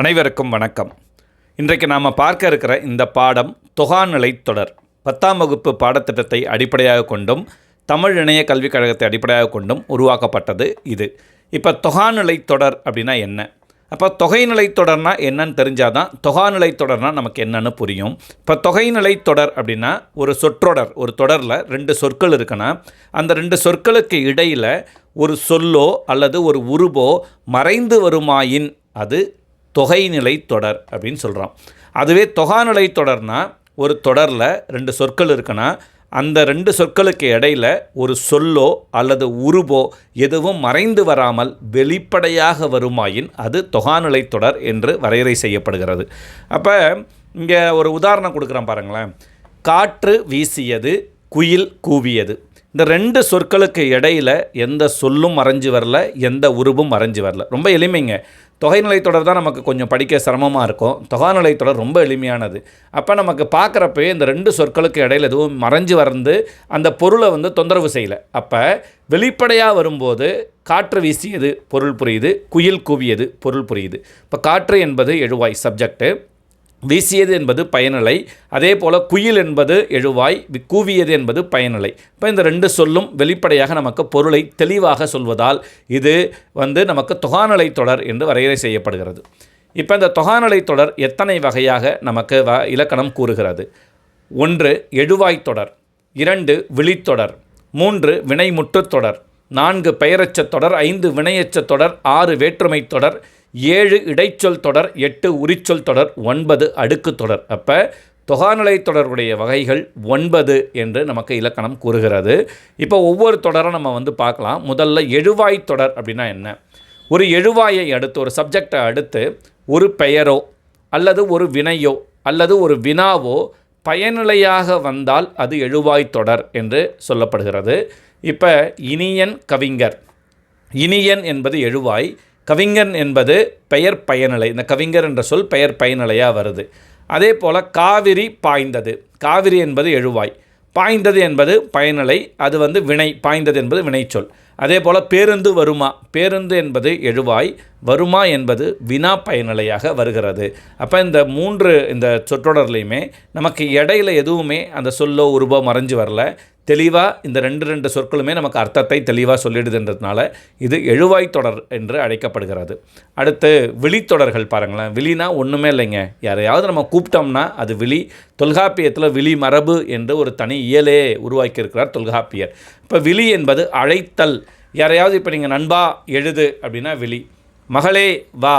அனைவருக்கும் வணக்கம். இன்றைக்கு நாம் பார்க்க இருக்கிற இந்த பாடம் தொகாநிலை தொடர். பத்தாம் வகுப்பு பாடத்திட்டத்தை அடிப்படையாக கொண்டும் தமிழ் இணைய கல்விக் கழகத்தை அடிப்படையாக கொண்டும் உருவாக்கப்பட்டது இது. இப்போ தொகாநிலை தொடர் அப்படின்னா என்ன? அப்போ தொகைநிலை தொடர்னா என்னன்னு தெரிஞ்சால் தான் தொகாநிலை தொடர்னா நமக்கு என்னென்னு புரியும். இப்போ தொகைநிலை தொடர் அப்படின்னா ஒரு சொற்றொடர் ஒரு தொடரில் ரெண்டு சொற்கள் இருக்குன்னா அந்த ரெண்டு சொற்களுக்கு இடையில் ஒரு சொல்லோ அல்லது ஒரு உருவோ மறைந்து வருமாயின் அது தொகைநிலை தொடர் அப்படின்னு சொல்கிறோம் அதுவே தொகாநிலை தொடர்னா ஒரு தொடரில் ரெண்டு சொற்கள் இருக்குன்னா அந்த ரெண்டு சொற்களுக்கு இடையில் ஒரு சொல்லோ அல்லது உருவோ எதுவும் மறைந்து வராமல் வெளிப்படையாக வருமாயின் அது தொகாநிலை தொடர் என்று வரையறை செய்யப்படுகிறது. அப்போ இங்கே ஒரு உதாரணம் கொடுக்குறேன் பாருங்களேன். காற்று வீசியது குயில் கூவியது. இந்த ரெண்டு சொற்களுக்கு இடையில் எந்த சொல்லும் மறைஞ்சு வரல எந்த உருவும் மறைஞ்சு வரல. ரொம்ப எளிமைங்க. தொகைநிலை தொடர் தான் நமக்கு கொஞ்சம் படிக்க சிரமமாக இருக்கும். தொகாநிலை தொடர் ரொம்ப எளிமையானது. அப்போ நமக்கு பார்க்குறப்பவே இந்த ரெண்டு சொற்களுக்கு இடையில் எதுவும் மறைஞ்சு வந்து அந்த பொருளை வந்து தொந்தரவு செய்யலை. அப்போ வெளிப்படையாக வரும்போது காற்று வீசியது பொருள் புரியுது. குயில் கூவியது பொருள் புரியுது. இப்போ காற்று என்பது எழுவாய் சப்ஜெக்ட்டு வீசியது என்பது பயனிலை அதே போல் குயில் என்பது எழுவாய் கூவியது என்பது பயனிலை. இப்போ இந்த ரெண்டு சொல்லும் வெளிப்படையாக நமக்கு பொருளை தெளிவாக சொல்வதால் இது வந்து நமக்கு தொகாநிலை தொடர் என்று வரையறை செய்யப்படுகிறது. இப்போ இந்த தொகாநிலை தொடர் எத்தனை வகையாக நமக்கு வ இலக்கணம் கூறுகிறது? ஒன்று எழுவாய் தொடர் இரண்டு விழித்தொடர் மூன்று வினைமுட்டுத் தொடர் நான்கு பெயரச்சத் தொடர் ஐந்து வினையச்சத் தொடர் ஆறு வேற்றுமைத் தொடர் ஏழு இடைச்சொல் தொடர் எட்டு உரிச்சொல் தொடர் ஒன்பது அடுக்கு தொடர். அப்போ தொகாநிலை தொடருடைய வகைகள் ஒன்பது என்று நமக்கு இலக்கணம் கூறுகிறது. இப்போ ஒவ்வொரு தொடரும் நம்ம வந்து பார்க்கலாம். முதல்ல எழுவாய் தொடர் அப்படின்னா என்ன? ஒரு எழுவாயை அடுத்து ஒரு சப்ஜெக்டை அடுத்து ஒரு பெயரோ அல்லது ஒரு வினையோ அல்லது ஒரு வினாவோ பயனிலையாக வந்தால் அது எழுவாய் தொடர் என்று சொல்லப்படுகிறது. இப்போ இனியன் கவிஞர். இனியன் என்பது எழுவாய் கவிஞன் என்பது பெயர் பயனிலை. இந்த கவிஞர் என்ற சொல் பெயர் பயனலையாக வருது. அதே போல் காவிரி பாய்ந்தது. காவிரி என்பது எழுவாய். பாய்ந்தது என்பது பயனலை. அது வந்து வினை. பாய்ந்தது என்பது வினைச்சொல். அதே போல் பேருந்து வருமா. பேருந்து என்பது எழுவாய். வருமா என்பது வினா பயனலையாக வருகிறது. அப்போ இந்த மூன்று இந்த சொற்றொடர்லையுமே நமக்கு இடையில எதுவுமே அந்த சொல்லோ உருவோ மறைஞ்சு வரல. தெளிவாக இந்த ரெண்டு ரெண்டு சொற்களுமே நமக்கு அர்த்தத்தை தெளிவாக சொல்லிடுதுன்றதுனால இது எழுவாய் தொடர் என்று அழைக்கப்படுகிறது. அடுத்து விழித்தொடர்கள் பாருங்களேன். விழினா ஒன்றுமே இல்லைங்க. யாரையாவது நம்ம கூப்பிட்டோம்னா அது விழி தொல்காப்பியத்தில் விழி மரபு என்று ஒரு தனி இயலே உருவாக்கியிருக்கிறார் தொல்காப்பியர். இப்போ விழி என்பது அழைத்தல். யாரையாவது இப்போ நீங்கள் நண்பா எழுது அப்படின்னா விழி. மகளே வா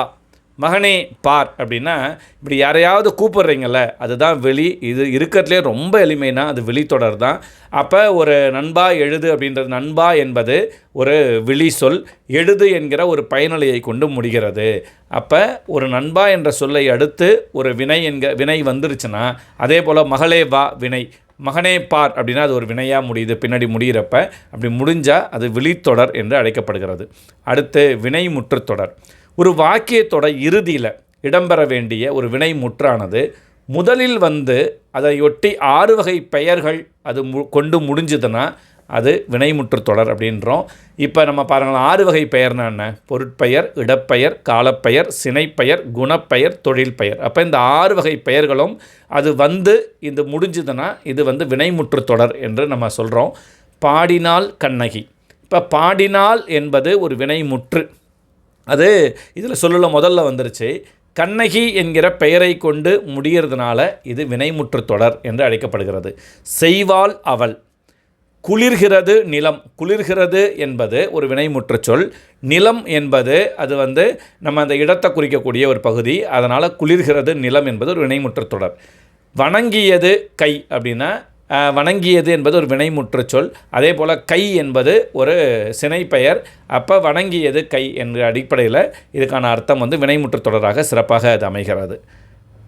மகனே பார். அப்படின்னா இப்படி யாரையாவது கூப்பிடுறீங்கல்ல அதுதான் வெளி இது இருக்கிறதுலே ரொம்ப எளிமைனா அது வெளித்தொடர் தான். அப்போ ஒரு நண்பா எழுது அப்படின்றது நண்பா என்பது ஒரு விழி சொல் எழுது என்கிற ஒரு பயனலையை கொண்டு முடிகிறது. அப்போ ஒரு நண்பா என்ற சொல்லை அடுத்து ஒரு வினை என்க வினை வந்துருச்சுன்னா அதே போல் மகளே வா வினை. மகனே பார் அப்படின்னா அது ஒரு வினையாக முடியுது பின்னாடி முடிகிறப்ப அப்படி முடிஞ்சால் அது விழித்தொடர் என்று அழைக்கப்படுகிறது. அடுத்து வினை முற்றுத்தொடர் ஒரு வாக்கியத்தோட இறுதியில் இடம்பெற வேண்டிய ஒரு வினை முற்றானது முதலில் வந்து அதையொட்டி ஆறு வகை பெயர்கள் அது மு கொண்டு முடிஞ்சுதுன்னா அது வினைமுற்று தொடர் அப்படின்றோம். இப்போ நம்ம பாருங்களேன் ஆறு வகை பெயர்னா என்ன? பொருட்பெயர் இடப்பெயர் காலப்பெயர் சினைப்பெயர் குணப்பெயர் தொழில் பெயர் அப்போ இந்த ஆறு வகை பெயர்களும் அது வந்து இது முடிஞ்சுதுன்னா இது வந்து வினைமுற்று தொடர் என்று நம்ம சொல்கிறோம் பாடினால் கண்ணகி. இப்போ பாடினால் என்பது ஒரு வினைமுற்று அது இதில் சொல்லல முதல்ல வந்துருச்சு. கண்ணகி என்கிற பெயரை கொண்டு முடிகிறதுனால இது வினைமுற்று தொடர் என்று அழைக்கப்படுகிறது. செய்வாள் அவள். குளிர்கிறது நிலம். குளிர்கிறது என்பது ஒரு வினைமுற்று சொல். நிலம் என்பது அது வந்து நம்ம அந்த இடத்தை குறிக்கக்கூடிய ஒரு பகுதி. அதனால் குளிர்கிறது நிலம் என்பது ஒரு வினைமுற்று தொடர். வணங்கியது கை அப்படின்னா வணங்கியது என்பது ஒரு வினைமுற்று சொல். அதே போல் கை என்பது ஒரு சினைப்பெயர். அப்போ வணங்கியது கை என்ற அடிப்படையில் இதுக்கான அர்த்தம் வந்து வினைமுற்று தொடராக சிறப்பாக அது அமைகிறது.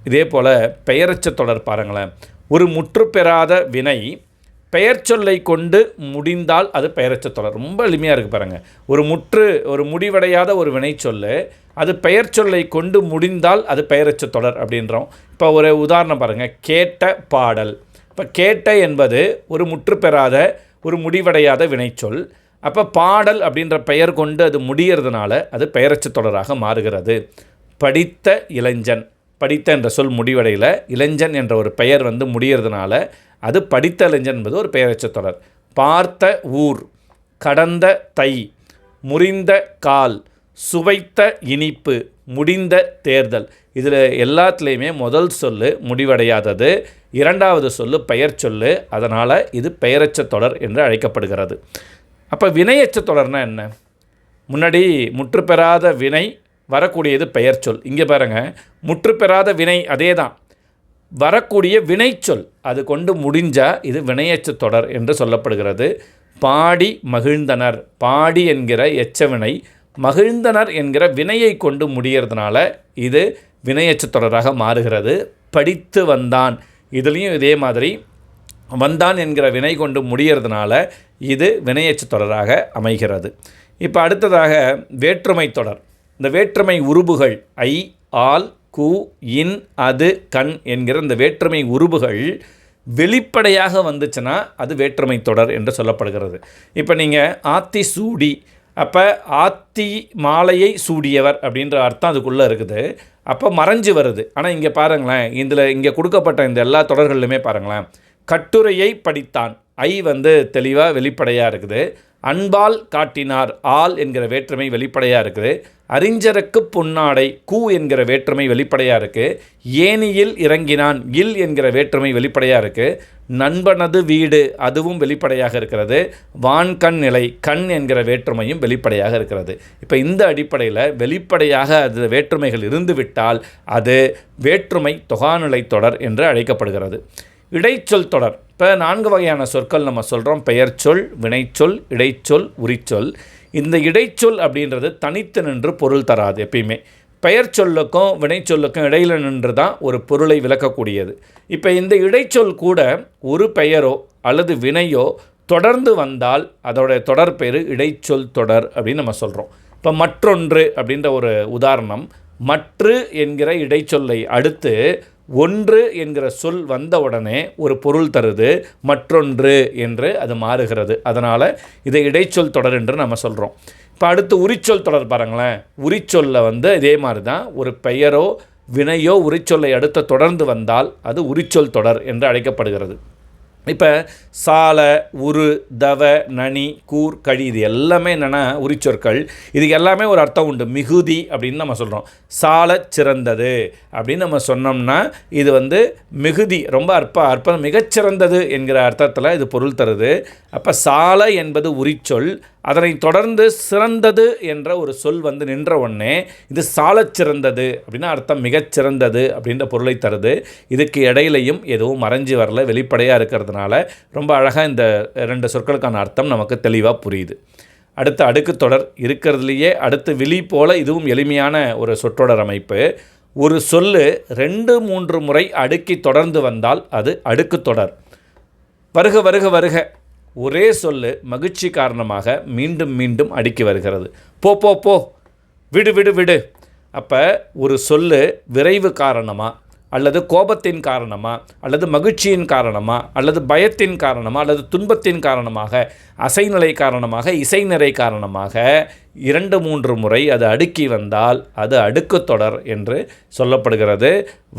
இதே போல் பெயரச்ச தொடர் பாருங்களேன். ஒரு முற்று பெறாத வினை பெயர் சொல்லை கொண்டு முடிந்தால் அது பெயரச்ச தொடர். ரொம்ப எளிமையாக இருக்குது பாருங்கள் ஒரு முற்று ஒரு முடிவடையாத ஒரு வினைச்சொல்லு அது பெயர் சொல்லை கொண்டு முடிந்தால் அது பெயரச்ச தொடர் அப்படின்றோம். இப்போ ஒரு உதாரணம் பாருங்கள் கேட்ட பாடல். இப்போ கேட்ட என்பது ஒரு முற்று பெறாத ஒரு முடிவடையாத வினைச்சொல். அப்போ பாடல் அப்படின்ற பெயர் கொண்டு அது முடியறதுனால அது பெயரச்சு தொடராக மாறுகிறது. படித்த இளைஞன் படித்த என்ற சொல் முடிவடையில் இளைஞன் என்ற ஒரு பெயர் வந்து முடியறதுனால அது படித்த இளைஞன் என்பது ஒரு பெயரச்சு தொடர். பார்த்த ஊர் கடந்த தை முறிந்த கால் சுவைத்த இனிப்பு முடிந்த தேர்தல். இதில் எல்லாத்துலேயுமே முதல் சொல்லு முடிவடையாதது. இரண்டாவது சொல்லு பெயர் சொல்லு. அதனால் இது பெயரச்ச தொடர் என்று அழைக்கப்படுகிறது. அப்போ வினையச்ச தொடர்னா என்ன? முன்னாடி முற்று பெறாத வினை வரக்கூடியது பெயர் சொல். இங்கே பாருங்கள் முற்று பெறாத வினை அதே தான் வரக்கூடிய வினைச்சொல் அது கொண்டு முடிஞ்சால் இது வினையச்ச தொடர் என்று சொல்லப்படுகிறது. பாடி மகிழ்ந்தனர். பாடி என்கிற எச்சவினை மகிழ்ந்தனர் என்கிற வினையை கொண்டு முடியறதுனால இது வினையச்சத்தொடராக மாறுகிறது. படித்து வந்தான். இதுலேயும் இதே மாதிரி வந்தான் என்கிற வினை கொண்டு முடியறதுனால இது வினையச்சத்தொடராக அமைகிறது. இப்போ அடுத்ததாக வேற்றுமை தொடர். இந்த வேற்றுமை உருபுகள் ஐ ஆல் கு இன் அது கண் என்கிற இந்த வேற்றுமை உருபுகள் வெளிப்படையாக வந்துச்சுன்னா அது வேற்றுமை தொடர் என்று சொல்லப்படுகிறது. இப்போ நீங்கள் ஆத்தி சூடி அப்போ ஆத்தி மாலையை சூடியவர் அப்படின்ற அர்த்தம் அதுக்குள்ளே இருக்குது. அப்போ மறைஞ்சு வருது. ஆனால் இங்கே பாருங்களேன் இதில் இங்கே கொடுக்கப்பட்ட இந்த எல்லா தொடர்கள்லையுமே பாருங்களேன் கட்டுரையை படித்தான். ஐ வந்து தெளிவாக வெளிப்படையாக இருக்குது. அன்பால் காட்டினார் ஆள் என்கிற வேற்றுமை வெளிப்படையாக இருக்குது. அறிஞருக்கு பொன்னாடை கூ என்கிற வேற்றுமை வெளிப்படையாக இருக்குது ஏனியில் இறங்கினான் இல் என்கிற வேற்றுமை வெளிப்படையாக இருக்குது நண்பனது வீடு அதுவும் வெளிப்படையாக இருக்கிறது. வான்கண் நிலை கண் என்கிற வேற்றுமையும் வெளிப்படையாக இருக்கிறது. இப்போ இந்த அடிப்படையில் வெளிப்படையாக அது வேற்றுமைகள் இருந்துவிட்டால் அது வேற்றுமை தொகாநிலை தொடர் என்று அழைக்கப்படுகிறது. இடைச்சொல் தொடர். இப்போ நான்கு வகையான சொற்கள் நம்ம சொல்கிறோம் பெயர்ச்சொல் வினைச்சொல் இடைச்சொல் உரிச்சொல். இந்த இடைச்சொல் அப்படின்றது தனித்து நின்று பொருள் தராது எப்பயுமே. பெயர் சொல்லுக்கும் வினைச்சொல்லுக்கும் இடையில நின்று தான் ஒரு பொருளை விளக்கக்கூடியது. இப்போ இந்த இடைச்சொல் கூட ஒரு பெயரோ அல்லது வினையோ தொடர்ந்து வந்தால் அதோடைய தொடர் பேர் இடைச்சொல் தொடர் அப்படின்னு நம்ம சொல்கிறோம் இப்போ மற்றொன்று அப்படின்ற ஒரு உதாரணம் மற்று என்கிற இடைச்சொல்லை அடுத்து ஒன்று என்கிற சொல் வந்த உடனே ஒரு பொருள் தருது மற்றொன்று என்று அது மாறுகிறது. அதனால் இதை இடைச்சொல் தொடர் என்று நம்ம சொல்கிறோம் இப்போ அடுத்து உரிச்சொல் தொடர் பாருங்களேன். உரிச்சொல்ல வந்து இதே மாதிரி தான் ஒரு பெயரோ வினையோ உரிச்சொல்லை அடுத்து தொடர்ந்து வந்தால் அது உரிச்சொல் தொடர் என்று அழைக்கப்படுகிறது. இப்போ சால உரு தவ நனி கூர் கழி இது எல்லாமே என்னென்னா உரிச்சொற்கள். இதுக்கு எல்லாமே ஒரு அர்த்தம் உண்டு. மிகுதி அப்படின்னு நம்ம சொல்கிறோம் சால சிறந்தது அப்படின்னு நம்ம சொன்னோம்னா இது வந்து மிகுதி ரொம்ப அற்ப அற்பம் மிகச்சிறந்தது என்கிற அர்த்தத்தில் இது பொருள் தருது. அப்போ சால என்பது உரிச்சொல் அதனை தொடர்ந்து சிறந்தது என்ற ஒரு சொல் வந்து நின்ற உடனே இது சாலச் சிறந்தது அப்படின்னா அர்த்தம் மிகச்சிறந்தது அப்படின்ற பொருளை தருது. இதுக்கு இடையிலையும் எதுவும் மறைஞ்சு வரல வெளிப்படையாக இருக்கிறதுனால ரொம்ப அழகாக இந்த ரெண்டு சொற்களுக்கான அர்த்தம் நமக்கு தெளிவாக புரியுது. அடுத்த அடுக்கு தொடர் இருக்கிறதுலையே அடுத்து விழி போல இதுவும் எளிமையான ஒரு சொற்றொடர் அமைப்பு. ஒரு சொல்லு ரெண்டு மூன்று முறை அடுக்கி தொடர்ந்து வந்தால் அது அடுக்கு தொடர். வருக வருக வருக. ஒரே சொல்லு மகிழ்ச்சி காரணமாக மீண்டும் மீண்டும் அடுக்கி வருகிறது. போ போ போ. விடு விடு விடு. அப்போ ஒரு சொல்லு விரைவு காரணமாக அல்லது கோபத்தின் காரணமாக அல்லது மகிழ்ச்சியின் காரணமாக அல்லது பயத்தின் காரணமாக அல்லது துன்பத்தின் காரணமாக? அசைநிலை காரணமாக? இசைநிறை காரணமாக? இரண்டு மூன்று முறை அது அடுக்கி வந்தால் அது அடுக்கு தொடர் என்று சொல்லப்படுகிறது.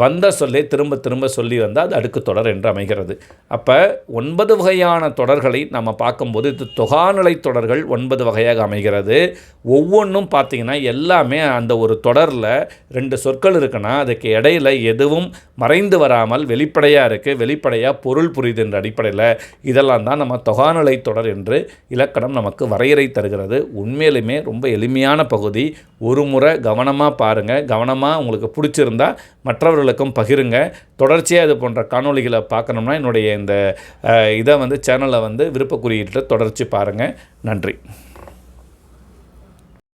வந்த சொல்லை திரும்ப திரும்ப சொல்லி வந்தால் அது அடுக்கு தொடர் என்று அமைகிறது. அப்போ ஒன்பது வகையான தொடர்களை நம்ம பார்க்கும்போது இது தொகாநிலை தொடர்கள் ஒன்பது வகையாக அமைகிறது. ஒவ்வொன்றும் பார்த்திங்கன்னா எல்லாமே அந்த ஒரு தொடரில் ரெண்டு சொற்கள் இருக்குன்னா அதுக்கு இடையில எதுவும் மறைந்து வராமல் வெளிப்படையாக இருக்குது வெளிப்படையாக பொருள் புரியுது என்ற அடிப்படையில் இதெல்லாம் தான் நம்ம தொகாநிலை தொடர் என்று இலக்கணம் நமக்கு வரையறை தருகிறது. உண்மையிலுமே ரொம்ப எளிமையான பகுதி. ஒரு முறை கவனமாக பாருங்கள் கவனமாக உங்களுக்கு பிடிச்சிருந்தா மற்றவர்களுக்கும் பகிருங்க. தொடர்ச்சியாக இது போன்ற காணொளிகளை பார்க்கணும்னா என்னுடைய இந்த இதை வந்து சேனலை வந்து விருப்ப குறியீட்டில் தொடர்ச்சி பாருங்கள் நன்றி.